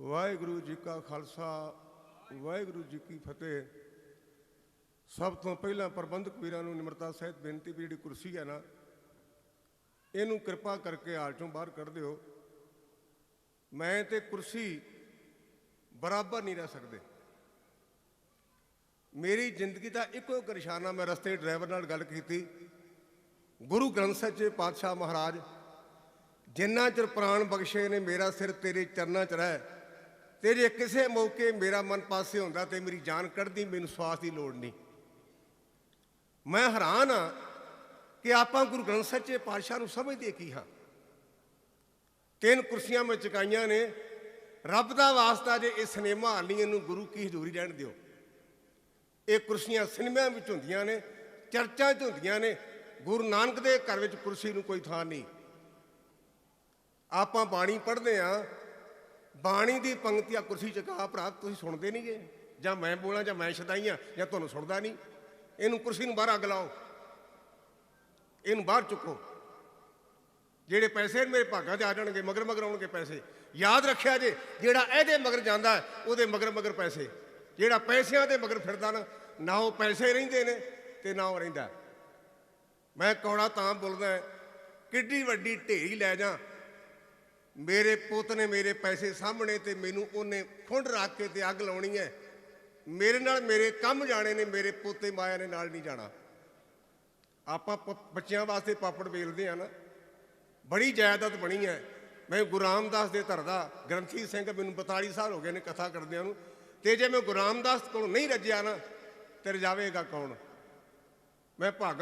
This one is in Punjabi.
ਵਾਹਿਗੁਰੂ ਜੀ ਕਾ ਖਾਲਸਾ, ਵਾਹਿਗੁਰੂ ਜੀ ਕੀ ਫਤਿਹ। ਸਭ ਤੋਂ ਪਹਿਲਾਂ ਪ੍ਰਬੰਧਕ ਵੀਰਾਂ ਨੂੰ ਨਿਮਰਤਾ ਸਹਿਤ ਬੇਨਤੀ ਵੀ ਜਿਹੜੀ ਕੁਰਸੀ ਹੈ ਨਾ, ਇਹਨੂੰ ਕਿਰਪਾ ਕਰਕੇ ਹਾਲ ਚੋਂ ਬਾਹਰ ਕੱਢ ਦਿਓ। ਮੈਂ ਤੇ ਕੁਰਸੀ ਬਰਾਬਰ ਨਹੀਂ ਰਹਿ ਸਕਦੇ। ਮੇਰੀ ਜ਼ਿੰਦਗੀ ਦਾ ਇੱਕੋ ਇੱਕ ਨਿਸ਼ਾਨਾ ਮੈਂ ਰਸਤੇ ਡਰਾਈਵਰ ਨਾਲ ਗੱਲ ਕੀਤੀ। ਗੁਰੂ ਗ੍ਰੰਥ ਸਾਹਿਬ ਜੀ ਪਾਤਸ਼ਾਹ ਮਹਾਰਾਜ, ਜਿੰਨਾ ਚਿਰ ਪ੍ਰਾਣ ਬਖਸ਼ੇ ਨੇ, ਮੇਰਾ ਸਿਰ ਤੇਰੇ ਚਰਨਾਂ 'ਚ ਰਹਿ। ਤੇ ਜੇ ਕਿਸੇ ਮੌਕੇ ਮੇਰਾ ਮਨ ਪਾਸੇ ਹੁੰਦਾ ਤੇ ਮੇਰੀ ਜਾਨ ਕੱਢਦੀ, ਮੈਨੂੰ ਸਵਾਸ ਦੀ ਲੋੜ ਨਹੀਂ। ਮੈਂ ਹੈਰਾਨ ਆ ਕਿ ਆਪਾਂ ਗੁਰੂ ਗ੍ਰੰਥ ਸੱਚੇ ਪਾਤਸ਼ਾਹ ਨੂੰ ਸਮਝਦੇ ਕੀ ਹਾਂ। ਤਿੰਨ ਕੁਰਸੀਆਂ ਮੈਂ ਚੁਕਾਈਆਂ ਨੇ। ਰੱਬ ਦਾ ਵਾਸਤਾ ਜੇ ਇਹ ਸਿਨੇਮਾ ਹਾਲੀਆਂ ਨੂੰ ਗੁਰੂ ਕੀ ਹਜ਼ੂਰੀ ਰਹਿਣ ਦਿਓ। ਇਹ ਕੁਰਸੀਆਂ ਸਿਨੇਮਿਆਂ ਵਿੱਚ ਹੁੰਦੀਆਂ ਨੇ, ਚਰਚਾਂ 'ਚ ਹੁੰਦੀਆਂ ਨੇ। ਗੁਰੂ ਨਾਨਕ ਦੇ ਘਰ ਵਿੱਚ ਕੁਰਸੀ ਨੂੰ ਕੋਈ ਥਾਂ ਨਹੀਂ। ਆਪਾਂ ਬਾਣੀ ਪੜ੍ਹਦੇ ਆ ਬਾਣੀ ਦੀ ਪੰਕਤੀ ਆ ਕੁਰਸੀ ਚਕਾ ਭਰਾ, ਤੁਸੀਂ ਸੁਣਦੇ ਨਹੀਂਗੇ? ਜਾਂ ਮੈਂ ਬੋਲਾਂ, ਜਾਂ ਮੈਂ ਸ਼ਦਾਈ ਆ ਜਾਂ ਤੁਹਾਨੂੰ ਸੁਣਦਾ ਨਹੀਂ? ਇਹਨੂੰ ਕੁਰਸੀ ਨੂੰ ਬਾਹਰ ਅੱਗ ਲਾਓ। ਇਹਨੂੰ ਬਾਹਰ ਚੁੱਕੋ। ਜਿਹੜੇ ਪੈਸੇ ਮੇਰੇ ਭਾਗਾਂ 'ਚ ਆ ਜਾਣਗੇ ਮਗਰ ਮਗਰ ਆਉਣਗੇ ਪੈਸੇ। ਯਾਦ ਰੱਖਿਆ ਜੇ, ਜਿਹੜਾ ਇਹਦੇ ਮਗਰ ਜਾਂਦਾ, ਉਹਦੇ ਮਗਰ ਮਗਰ ਪੈਸੇ। ਜਿਹੜਾ ਪੈਸਿਆਂ ਦੇ ਮਗਰ ਫਿਰਦਾ ਨਾ ਨਾ ਉਹ ਪੈਸੇ ਰਹਿੰਦੇ ਨੇ ਤੇ ਨਾ ਉਹ ਰਹਿੰਦਾ। ਮੈਂ ਕੌੜਾ ਤਾਂ ਬੋਲਦਾ, ਕਿੱਡੀ ਵੱਡੀ ਢੇਰੀ ਲੈ ਜਾ। ਮੇਰੇ ਪੁੱਤ ਨੇ ਮੇਰੇ ਪੈਸੇ ਸਾਹਮਣੇ ਤੇ ਮੈਨੂੰ ਉਹਨੇ ਖੁੰਡ ਰੱਖ ਕੇ ਤੇ ਅੱਗ ਲਾਉਣੀ ਹੈ। ਮੇਰੇ ਨਾਲ ਮੇਰੇ ਕੰਮ ਜਾਣੇ ਨੇ, ਮੇਰੇ ਪੋਤੇ ਮਾਇਆ ਨੇ ਨਾਲ ਨਹੀਂ ਜਾਣਾ। ਆਪਾਂ ਬੱਚਿਆਂ ਵਾਸਤੇ ਪਾਪੜ ਵੇਲਦੇ ਆ ਨਾ। ਬੜੀ ਜਾਇਦਾਦ ਬਣੀ ਹੈ। ਮੈਂ ਗੁਰੂ ਰਾਮਦਾਸ ਦੇ ਧਰ ਦਾ ਗ੍ਰੰਥੀ ਸਿੰਘ ਮੈਨੂੰ 42 ਸਾਲ ਹੋ ਗਏ ਨੇ ਕਥਾ ਕਰਦਿਆਂ ਨੂੰ। ਤੇ ਜੇ ਮੈਂ ਗੁਰੂ ਰਾਮਦਾਸ ਕੋਲ ਨਹੀਂ ਰੱਜਿਆ ਨਾ, ਤੇ ਰਜਾਵੇਗਾ ਕੌਣ? ਮੈਂ ਭਾਗ